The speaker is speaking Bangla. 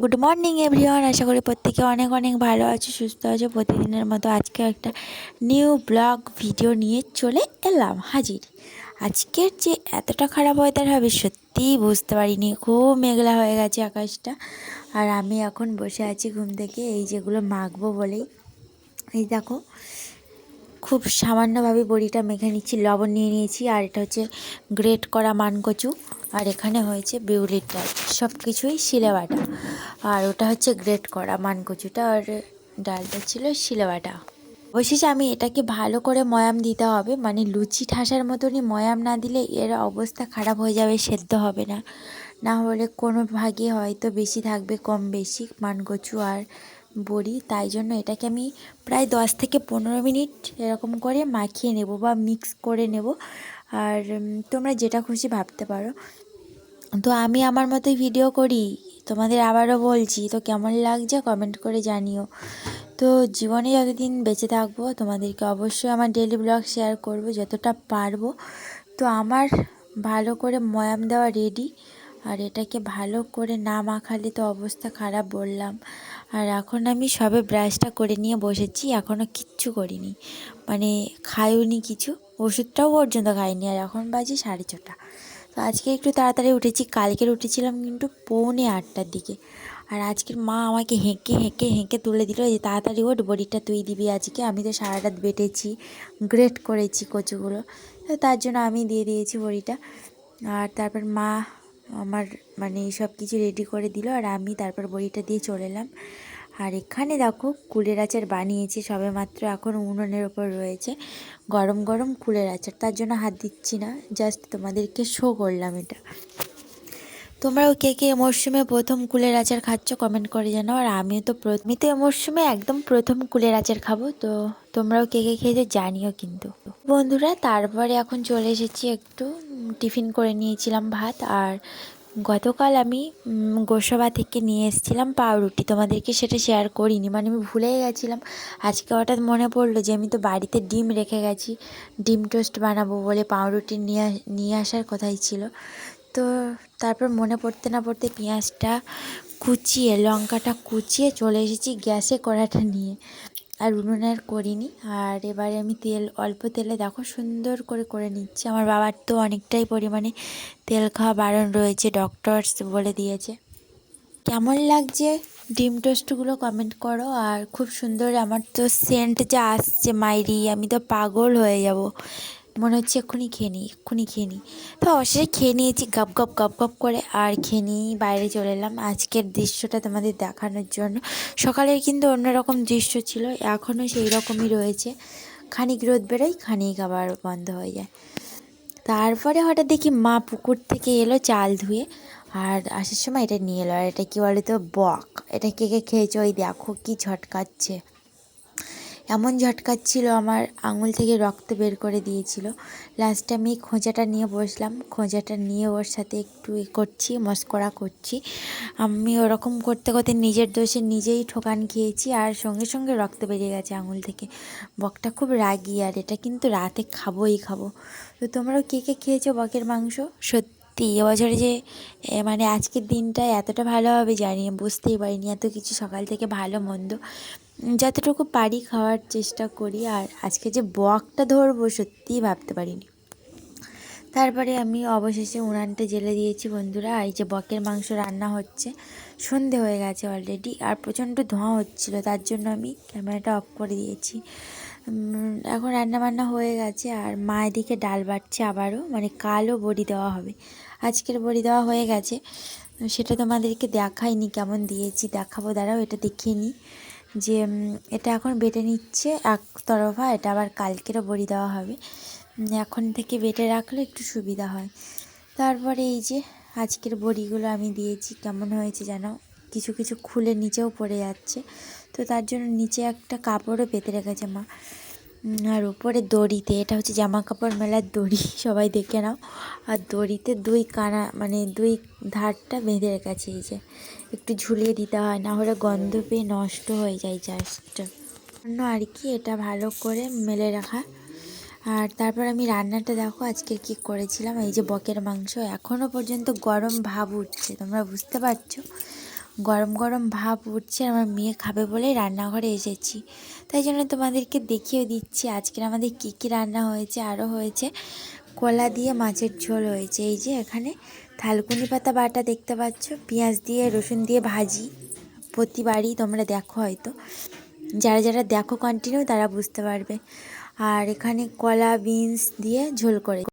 গুড মর্নিং এভরিওয়ান আশা করি প্রত্যেকে অনেক অনেক ভালো আছে, সুস্থ আছে। প্রতিদিনের মতো আজকে একটা নিউ ব্লগ ভিডিও নিয়ে চলে এলাম হাজির। আজকের যে এতটা খারাপ ওয়েদার হবে, সত্যিই বুঝতে পারিনি। খুব মেঘলা হয়ে গেছে আকাশটা। আর আমি এখন বসে আছি ঘুম থেকে, এই যেগুলো মাখবো বলেই। এই দেখো খুব সামান্যভাবে বড়িটা মেখে নিচ্ছি, লবণ নিয়ে নিয়েছি, আর এটা হচ্ছে গ্রেট করা মানকচু, আর এখানে হয়েছে বিউলির ডাল সব কিছুই শিলে বাটা, আর ওটা হচ্ছে গ্রেট করা মানকচুটা, আর ডালটা ছিল শিলে বাটা। অবশেষে আমি এটাকে ভালো করে ময়াম দিতে হবে মানে লুচি ঠাসার মতনই ময়াম না দিলে এর অবস্থা খারাপ হয়ে যাবে, সেদ্ধ হবে না। না হলে কোনো ভাগে হয়তো বেশি থাকবে, কম বেশি, মানকচু আর বড়ি, তাই জন্য এটাকে আমি প্রায় দশ থেকে পনেরো মিনিট এরকম করে মাখিয়ে নেব বা মিক্স করে নেব। আর তোমরা যেটা খুশি ভাবতে পারো। তো আমি আমার মতোই ভিডিও করি। তোমাদের আবারও বলছি, তো কেমন লাগছে কমেন্ট করে জানিও। তো জীবনে যতদিন বেঁচে থাকব, তোমাদেরকে অবশ্যই আমার ডেলি ব্লগ শেয়ার করব যতটা পারব। তো আমার ভালো করে ময়াম দেওয়া রেডি আর এটাকে ভালো করে না মাখালে তো অবস্থা খারাপ বললাম। আর এখন আমি সবে ব্রাশটা করে নিয়ে বসেছি এখনও কিচ্ছু করিনি। মানে খাইওনি কিছু, ওষুধটাও পর্যন্ত খাইনি, আর এখন বাজে সাড়ে ছটা। তো আজকে একটু তাড়াতাড়ি উঠেছি, কালকের উঠেছিলাম কিন্তু পৌনে আটটার দিকে। আর আজকের মা আমাকে হেঁকে হেঁকে হেঁকে তুলে দিল যে তাড়াতাড়ি ওঠ, বড়িটা তুই দিবি আজকে, আমি তো সারা রাত বেটেছি গ্রেট করেছি কচুগুলো। তো তার জন্য আমি দিয়ে দিয়েছি বড়িটা। আর তারপর মা আমার মানে সব কিছু রেডি করে দিল আর আমি তারপর বড়িটা দিয়ে চলে এলাম। আর এখানে দেখো কুলের আচার বানিয়েছি, সবে মাত্র এখন উনুনের ওপর রয়েছে। গরম গরম কুলের আচার, তার জন্য হাত দিচ্ছি না জাস্ট তোমাদেরকে শো করলাম এটা। তোমরাও কে কে মরশুমে প্রথম কুলের আচার খাচ্ছ কমেন্ট করে জানাও। আর আমিও তো প্রথমই তো মরশুমে একদম প্রথম কুলের আচার খাব, তো তোমরাও কে কে খেয়েছো জানিও কিন্তু। বন্ধুরা, তারপরে এখন চলে এসেছি একটু টিফিন করে নিয়েছিলাম ভাত আর গতকাল আমি গোসবা থেকে নিয়ে এসেছিলাম পাউরুটি। তোমাদেরকে সেটা শেয়ার করিনি মানে আমি ভুলে গেছিলাম। আজকে হঠাৎ মনে পড়ল যে আমি তো বাড়িতে ডিম রেখে গেছি, ডিম টোস্ট বানাবো বলে পাউরুটি নিয়ে নিয়ে আসার কথাই ছিল। তো তারপর মনে পড়তে না পড়তে পেঁয়াজটা কুচিয়ে, লঙ্কাটা কুচিয়ে চলে এসেছি গ্যাসে কড়াটা নিয়ে। আর উনুন আর করিনি। আর এবারে আমি তেল, অল্প তেলে দেখো সুন্দর করে করে নিচ্ছি। আমার বাবার তো অনেকটাই পরিমাণে তেল খাওয়া বারণ রয়েছে ডক্টরস বলে দিয়েছে। কেমন লাগছে ডিম টোস্টগুলো কমেন্ট করো। আর খুব সুন্দর আমার তো সেন্ট যা আসছে, মাইরি, আমি তো পাগল হয়ে যাব। মনে হচ্ছে এক্ষুনি খেয়ে নিই, এক্ষুনি খেয়ে নিই। তো অবশ্যই খেয়ে নিয়েছি, গপ গপ গপ গপ করে আর খেয়ে নিয়েই বাইরে চলে এলাম। আজকের দৃশ্যটা তোমাদের দেখানোর জন্য। সকালের কিন্তু অন্যরকম দৃশ্য ছিল এখনও সেই রকমই রয়েছে। খানিক রোদ বেরোয়, খানিক আবার বন্ধ হয়ে যায়। তারপরে হঠাৎ দেখি মা পুকুর থেকে এলো চাল ধুয়ে, আর আসার সময় এটা নিয়ে এলো। আর এটা কি বলে তো বক। এটা কে কে খেয়েছো ওই দেখো, কি ঝটকাচ্ছে। এমন ঝটকাচ্ছিল, আমার আঙুল থেকে রক্ত বের করে দিয়েছিল। লাস্টে আমি খোঁজাটা নিয়ে বসলাম। খোঁজাটা নিয়ে ওর সাথে একটু এ করছি, মস্করা করছি। আমি ওরকম করতে করতে নিজের দোষে নিজেই ঠোকান খেয়েছি আর সঙ্গে সঙ্গে রক্ত বেরিয়ে গেছে আঙুল থেকে। বকটা খুব রাগি আর এটা কিন্তু রাতে খাবোই খাব। তো তোমরাও কে কে খেয়েছো বকের মাংস? সত্যি এবছরে যে মানে আজকের দিনটা এতটা ভালো হবে জানি, বুঝতেই পারিনি। এত কিছু সকাল থেকে ভালো, মন্দ। যতটুকু পারি খাওয়ার চেষ্টা করি, আর আজকে যে বকটা ধরবো সত্যিই ভাবতে পারিনি। তারপরে আমি অবশেষে উনানটা জেলে দিয়েছি বন্ধুরা এই যে বকের মাংস রান্না হচ্ছে, সন্ধে হয়ে গেছে অলরেডি আর প্রচণ্ড ধোঁয়া হচ্ছিল, তার জন্য আমি ক্যামেরাটা অফ করে দিয়েছি। এখন রান্না বান্না হয়ে গেছে, আর মা এদিকে ডাল বাটছে আবারও মানে কালও বড়ি দেওয়া হবে। আজকের বড়ি দেওয়া হয়ে গেছে, সেটা তোমাদেরকে দেখাইনি, কেমন দিয়েছি দেখাবো, দাঁড়াও এটা দেখিয়ে নিই। যে এটা এখন বেটে নিচ্ছে এক তরফা এটা আবার কালকেরও বড়ি দেওয়া হবে। এখন থেকে বেটে রাখলে একটু সুবিধা হয়। তারপরে এই যে, আজকের বড়িগুলো আমি দিয়েছি, কেমন হয়েছে যেন কিছু কিছু খুলে নিচেও পড়ে যাচ্ছে। তো তার জন্য নিচে একটা কাপড়ও পেতে রেখেছে মা। আর উপরে দড়িতে, এটা হচ্ছে জামা কাপড় মেলার দড়ি, সবাই দেখে নাও। আর দড়িতে দুই কানা মানে দুই ধারটা বেঁধে রেখেছে এই যে। একটু ঝুলিয়ে দিতে হয়, না হলে গন্ধ পেয়ে নষ্ট হয়ে যায় জাস্টটা অন্য আর কি, এটা ভালো করে মেলে রাখা। আর তারপর আমি রান্নাটা দেখো, আজকে কি করেছিলাম, এই যে বকের মাংস। এখনও পর্যন্ত গরম ভাব উঠছে, তোমরা বুঝতে পারছ? গরম গরম ভাব উঠছে, আমার মেয়ে খাবে বলেই রান্নাঘরে এসেছি। তাই জন্য তোমাদেরকে দেখিয়ে দিচ্ছি আজকের আমাদের কী কী রান্না হয়েছে, আরও হয়েছে। কলা দিয়ে মাছের ঝোল হয়েছে, এই যে এখানে থালকুনি পাতা বাটা দেখতে পাচ্ছ, পেঁয়াজ দিয়ে, রসুন দিয়ে ভাজি। প্রতিবারই তোমরা দেখো হয়তো। যারা যারা দেখো কন্টিনিউ তারা বুঝতে পারবে। আর এখানে কলা বিনস দিয়ে ঝোল করে